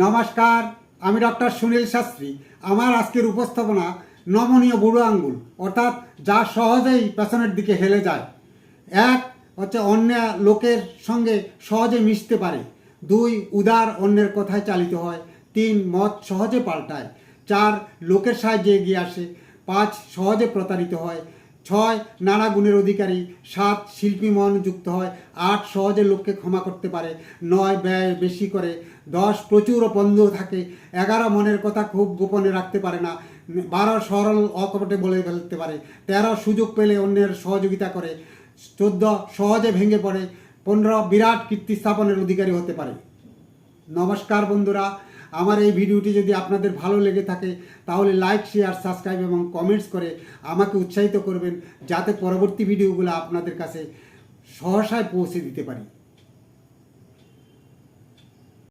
নমস্কার, আমি ডক্টর সুনীল শাস্ত্রী। আমার আজকের উপস্থাপনা নমনীয় বুড়ো আঙ্গুল, অর্থাৎ যা সহজেই পেছনের দিকে হেলে যায়। এক, হচ্ছে অন্য লোকের সঙ্গে সহজে মিশতে পারে। দুই, উদার অন্যের কথায় চালিত হয়। তিন মত সহজে পাল্টায়। চার, লোকের সাহায্যে এগিয়ে আসে। পাঁচ, সহজে প্রতারিত হয়। ছয় নানা গুণের অধিকারী, সাত শিল্পী মন যুক্ত হয়, আট সহজে লোককে ক্ষমা করতে পারে, নয় ব্যয় বেশি করে, দশ প্রচুর বন্ধ থাকে, এগারো মনের কথা খুব গোপনে রাখতে পারে না, বারো সরল অকপটে বলে ফেলতে পারে, তেরো সুযোগ পেলে অন্যের সহযোগিতা করে, চোদ্দ সহজে ভেঙে পড়ে, পনেরো বিরাট কীর্তি স্থাপনের অধিকারী হতে পারে। নমস্কার বন্ধুরা আমার এই ভিডিওটি যদি আপনাদের ভালো লেগে থাকে, তাহলে লাইক শেয়ার সাবস্ক্রাইব এবং কমেন্টস করে আমাকে উৎসাহিত করবেন, যাতে পরবর্তী ভিডিওগুলো আপনাদের কাছে সহসায় পৌঁছে দিতে পারি।